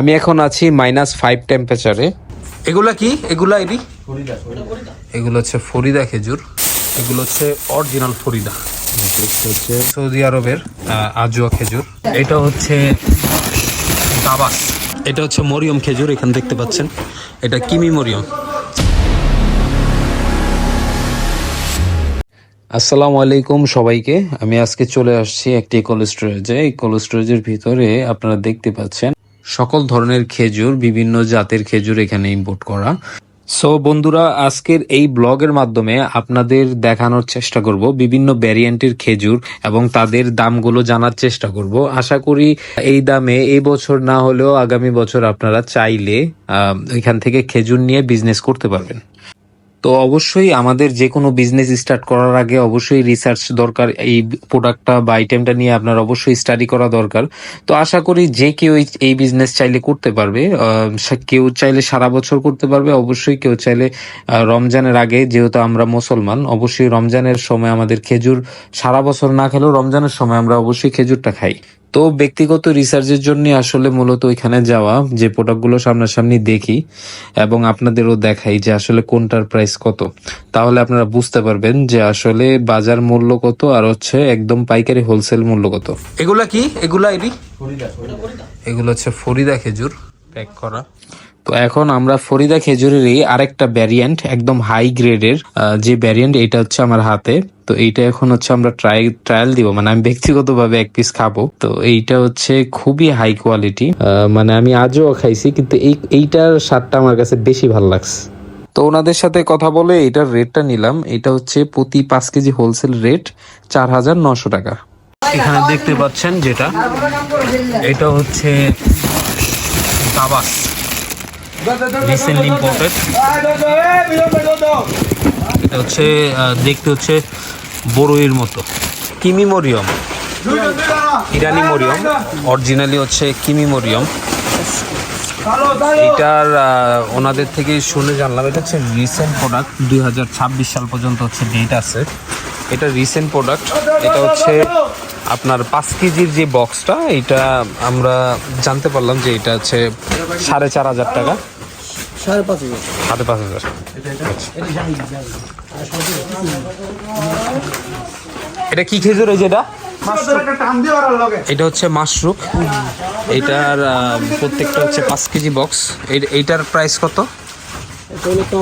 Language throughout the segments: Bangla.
আমি এখন আছি মাইনাস ফাইভ টেম্পারেচারে এগুলা কি? এগুলা এরি এগুলো হচ্ছে ফরিদা খেজুর। এগুলো হচ্ছে অরিজিনাল ফরিদা। হচ্ছে সৌদি আরবের আহ, আজোয়া খেজুর। এটা হচ্ছে দাবাস। এটা হচ্ছে মরিয়ম খেজুর এখানে দেখতে পাচ্ছেন। এটা কিমি মরিয়ম। আসসালামু আলাইকুম সবাইকে। আমি আজকে চলে আসছি একটি কোল্ড স্টোরেজে এই কোল্ড স্টোরেজের ভিতরে আপনারা দেখতে পাচ্ছেন সকল ধরনের খেজুর, বিভিন্ন জাতের খেজুর এখানে ইম্পোর্ট করা। সো বন্ধুরা, আজকের এই ব্লগের মাধ্যমে আপনাদের দেখানোর চেষ্টা করব বিভিন্ন ভ্যারিয়েন্টের খেজুর এবং তাদের দামগুলো জানার চেষ্টা করব। আশা করি এই দামে এই বছর না হলেও আগামী বছর আপনারা চাইলে এখান থেকে খেজুর নিয়ে বিজনেস করতে পারবেন। তো অবশ্যই আমাদের যে কোনো বিজনেস স্টার্ট করার আগে অবশ্যই রিসার্চ দরকার, এই প্রোডাক্টটা বা আইটেমটা নিয়ে আপনার অবশ্যই স্টাডি করা দরকার। তো আশা করি যে কেউ এই- বিজনেস চাইলে করতে পারবে। কেউ চাইলে সারা বছর করতে পারবে। অবশ্যই কেউ চাইলে রমজানের আগে, যেহেতু আমরা মুসলমান, অবশ্যই রমজানের সময় আমাদের খেজুর, সারা বছর না খেলেও রমজানের সময় আমরা অবশ্যই খেজুরটা খাই। তো ব্যক্তিগত রিসার্চের জন্য আসলে মূলত ওইখানে যাওয়া যে প্রোডাক্টগুলো সামনাসামনি দেখি এবং আপনাদেরও দেখাই যে আসলে কোনটার প্রাইস কত। তাহলে আপনারা বুঝতে পারবেন যে আসলে বাজার মূল্য কত আর হচ্ছে একদম পাইকারি হোলসেল মূল্য কত। এগুলা কি? এগুলা এগুলো হচ্ছে ফরিদা খেজুর প্যাক করা। তো এখন আমরা ফরিদা খেজুরেরই আরেকটা ভ্যারিয়েন্ট একদম হাই গ্রেডের যে ভ্যারিয়েন্ট এটা হচ্ছে আমার হাতে। তো এইটা এখন হচ্ছে আমরা ট্রাই ট্রায়াল দিব। মানে আমি ব্যক্তিগতভাবে এক পিস খাব। তো এইটা হচ্ছে খুবই হাই কোয়ালিটি মানে আমি আজও খাইছি, কিন্তু এই, এইটার স্বাদটা আমার কাছে বেশি ভালো লাগছে। তো ওনাদের সাথে কথা বলে এটার রেটটা নিলাম। এটা হচ্ছে প্রতি পাঁচ কেজি হোলসেল রেট চার হাজার নশো টাকা। এখানে দেখতে পাচ্ছেন যেটা। এটা হচ্ছে দাবাস রিসেন্টলি ইম্পোর্টেড এটা হচ্ছে দেখতে হচ্ছে বড়ইয়ের মতো। কিমি মরিয়ম। ইরানি মরিয়ম। অরিজিনালি হচ্ছে কিমি মরিয়ম। এটার ওনাদের থেকে শুনে জানলাম। এটা হচ্ছে রিসেন্ট প্রোডাক্ট দুই হাজার ছাব্বিশ সাল পর্যন্ত হচ্ছে ডেট আছে। এটা রিসেন্ট প্রোডাক্ট এটা হচ্ছে আপনার পাঁচ কেজির যে বক্সটা এটা আমরা জানতে পারলাম যে এটা হচ্ছে সাড়ে চার হাজার টাকা। সাড়ে পাঁচ হাজার। সাড়ে পাঁচ হাজার। এটা কি খেজুর এই যেটা এটা? হচ্ছে মাশরুক এটার প্রত্যেকটা হচ্ছে পাঁচ কেজি বক্স। এইটার প্রাইস কত? এটা হলো তো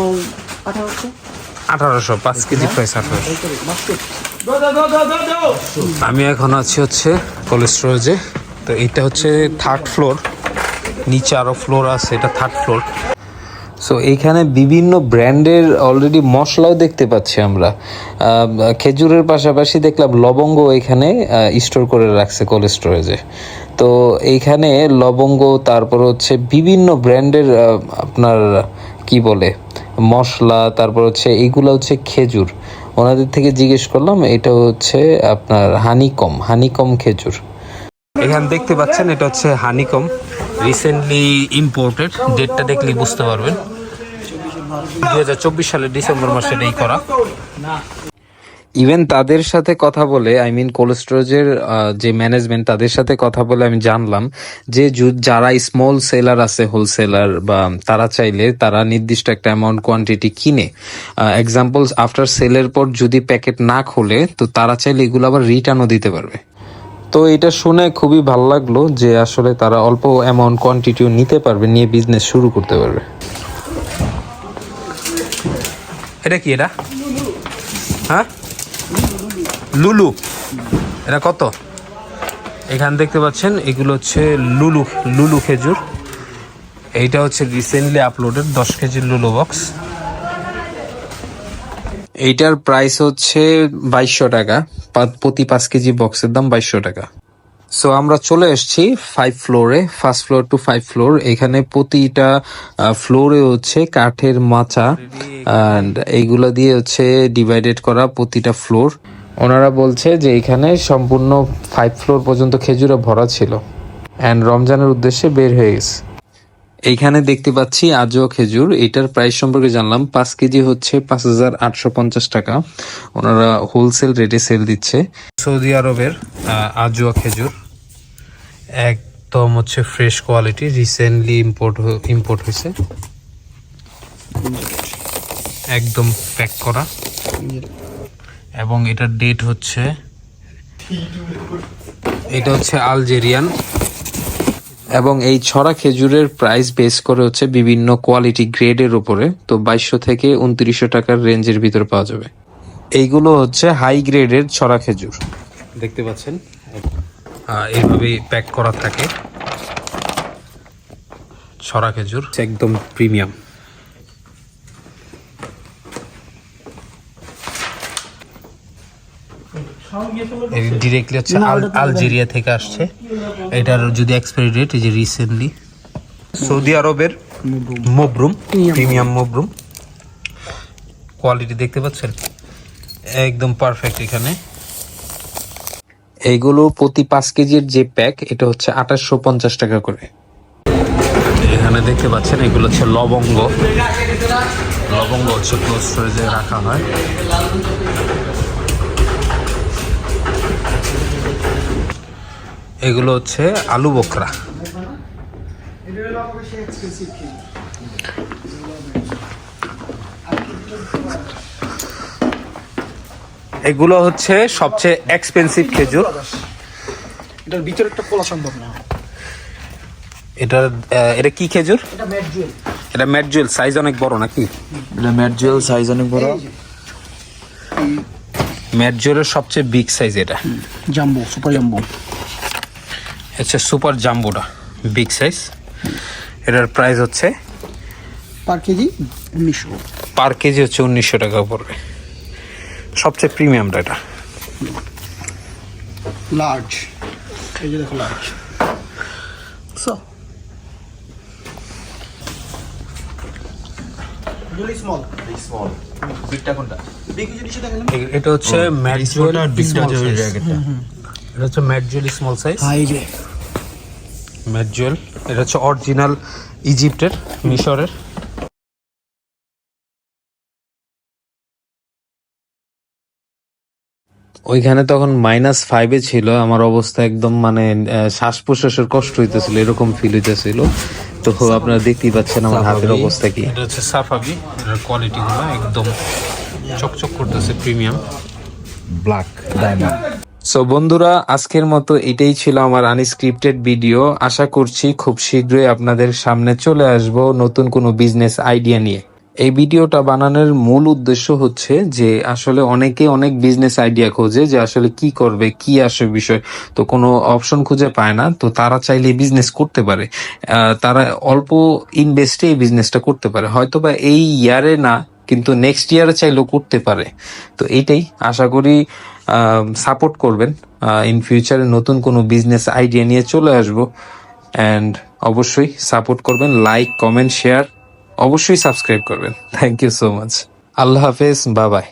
আঠারোশো, পাঁচ কেজি প্রাইস আঠারোশো। আমি এখন আছি হচ্ছে কোল্ড স্টোরেজে তো এটা হচ্ছে থার্ড ফ্লোর নিচে আরও ফ্লোর আছে, এটা থার্ড ফ্লোর সো এইখানে বিভিন্ন ব্র্যান্ডের অলরেডি মশলাও দেখতে পাচ্ছি আমরা। খেজুরের পাশাপাশি দেখলাম লবঙ্গ এখানে স্টোর করে রাখছে কোল্ড স্টোরেজে তো এইখানে লবঙ্গ, তারপর হচ্ছে বিভিন্ন ব্র্যান্ডের আপনার, কি বলে? মশলা, তারপর হচ্ছে এইগুলো হচ্ছে খেজুর। ওনাদের থেকে জিজ্ঞেস করলাম, এটা হচ্ছে আপনার হানিকম হানিকম খেজুর। এখানে দেখতে পাচ্ছেন, এটা হচ্ছে হানিকম রিসেন্টলি ইম্পোর্টেড ডেটটা দেখলেই বুঝতে পারবেন। দু হাজার চব্বিশ সালের ডিসেম্বর মাসে এই করা। ইভেন তাদের সাথে কথা বলে আই মিন কোল্ড স্টোরেজের যে ম্যানেজমেন্ট তাদের সাথে কথা বলে আমি জানলাম যে যারা স্মল সেলার আছে হোলসেলার বা তারা চাইলে তারা নির্দিষ্ট একটা অ্যামাউন্ট কোয়ান্টিটি কিনে। এক্সাম্পল আফটার সেলের পর যদি প্যাকেট না খোলে, তো তারা চাইলে এগুলো আবার রিটার্নও দিতে পারবে। তো এটা শুনে খুবই ভালো লাগল যে আসলে তারা অল্প অ্যামাউন্ট কোয়ান্টিটিও নিতে পারবে, নিয়ে বিজনেস শুরু করতে পারবে। এটা কি এটা? হ্যাঁ? লুলু। এটা কত? এখানে দেখতে পাচ্ছেন এগুলো হচ্ছে লুলু লুলু খেজুর। এইটা হচ্ছে রিসেন্টলি আপলোডেড দশ কেজির লুলু বক্স এইটার প্রাইস হচ্ছে বাইশশো টাকা। প্রতি পাঁচ কেজি বক্সের দাম বাইশশো টাকা। সো আমরা চলে এসেছি ফাইভ ফ্লোরে first floor to five floor এখানে প্রতিটা ফ্লোরে হচ্ছে কাঠের মাচা এইগুলো দিয়ে হচ্ছে ডিভাইডেড করা প্রতিটা ফ্লোর ওনারা বলছে যে এখানে সম্পূর্ণ ফাইভ ফ্লোর পর্যন্ত খেজুরে ভরা ছিল। অ্যান্ড রমজানের উদ্দেশ্যে বের হয়ে গেছে। এইখানে দেখতে পাচ্ছি আজও খেজুর। এটার প্রাইস সম্পর্কে জানলাম। পাঁচ কেজি হচ্ছে পাঁচ হাজার আটশো পঞ্চাশ টাকা। ওনারা হোলসেল রেটে সেল দিচ্ছে। সৌদি আরবের আজোয়া খেজুর। একদম হচ্ছে fresh quality recently import import হয়েছে। একদম প্যাক করা। এবং এটার ডেট হচ্ছে এটা হচ্ছে আলজেরিয়ান। এবং এই ছড়া খেজুরের প্রাইস বেস করে হচ্ছে বিভিন্ন কোয়ালিটি গ্রেডের উপরে তো বাইশশো থেকে উনত্রিশশো টাকার রেঞ্জের ভিতরে পাওয়া যাবে। এইগুলো হচ্ছে হাই গ্রেডের ছড়া খেজুর। দেখতে পাচ্ছেন? আহ, এইভাবেই প্যাক করা থাকে। ছড়া খেজুর। একদম প্রিমিয়াম ডিরেক্টলি হচ্ছে আল- আলজেরিয়া থেকে আসছে। এটার যদি এক্সপায়ারি ডেট এই যে রিসেন্টলি সৌদি আরবের মবরুম প্রিমিয়াম। মবরুম। কোয়ালিটি দেখতে পাচ্ছেন? একদম পারফেক্ট এখানে। এইগুলো প্রতি পাঁচ কেজির যে প্যাক এটা হচ্ছে আঠাশশো পঞ্চাশ টাকা করে। এখানে দেখতে পাচ্ছেন এগুলো হচ্ছে লবঙ্গ। লবঙ্গ হচ্ছে ক্লোজ স্টোরেজে রাখা হয়। এগুলো হচ্ছে আলু বকরা। এগুলো হচ্ছে সবচেয়ে এক্সপেন্সিভ খেজুর। এটার ভিতরে একটা খোলা সম্ভব না। এটার আহ, এটা কি খেজুর? এটা ম্যাট জুয়েল। এটা ম্যাটজুয়েল সাইজ অনেক বড় নাকি? এটা ম্যাট জুয়েল সাইজ অনেক বড়। ম্যাটজুয়েলের সবচেয়ে বিগ সাইজ এটা। Jumbo super jumbo. হচ্ছে সুপার জাম্বোটা বিগ সাইজ। এটার প্রাইস হচ্ছে পার কেজি উনিশশো। পার কেজি হচ্ছে উনিশশো টাকা পড়বে। সবচেয়ে প্রিমিয়ামটা এটা। লার্জ এই যে দেখো লার্জ সো স্মল স্মল বিটটা কোনটা? বিগ জিনিস দেখেন। এ- এটা হচ্ছে হচ্ছে ওই সাইজ জ্যাকেটটা এটা হচ্ছে ম্যাটজুয়েল স্মল সাইজ হাই যে ম্যাটজুয়েল এটা হচ্ছে অরিজিনাল ইজিপ্টের মিশরের। ওইখানে তখন মাইনাস ফাইভে ছিল আমার অবস্থা একদম মানে আহ, শ্বাস প্রশ্বাসের কষ্ট হইতেছিল এরকম ফিল হইতেছিল। তো আপনারা দেখতেই পাচ্ছেন আমার হাতের অবস্থা কি। এটা হচ্ছে সাফাবি এটার কোয়ালিটি গুলো একদম চকচক করতেছে প্রিমিয়াম ব্ল্যাক ডায়মন্ড সো বন্ধুরা, আজকের মতো এটাই ছিল আমার আনস্ক্রিপ্টেড ভিডিও আশা করছি খুব শীঘ্রই আপনাদের সামনে চলে আসব নতুন কোনো বিজনেস আইডিয়া নিয়ে। এই ভিডিওটা বানানোর মূল উদ্দেশ্য হচ্ছে যে, আসলে অনেকে অনেক বিজনেস আইডিয়া খোঁজে যে, আসলে কি করবে, কি আসে বিষয়। তো কোনো অপশন খুঁজে পায় না, তো তারা চাইলে বিজনেস করতে পারে। তারা অল্প ইনভেস্টে এই বিজনেসটা করতে পারে। হয়তো বা এই ইয়ারে না কিন্তু নেক্সট ইয়ারে চাইলেও করতে পারে। তো এইটাই আশা করি সাপোর্ট করবেন। ইন ফিউচারে নতুন কোনো বিজনেস আইডিয়া নিয়ে চলে আসব। অ্যান্ড অবশ্যই সাপোর্ট করবেন লাইক কমেন্ট শেয়ার অবশ্যই সাবস্ক্রাইব করবেন। থ্যাংক ইউ সো মাচ আল্লাহ হাফেজ বাবাই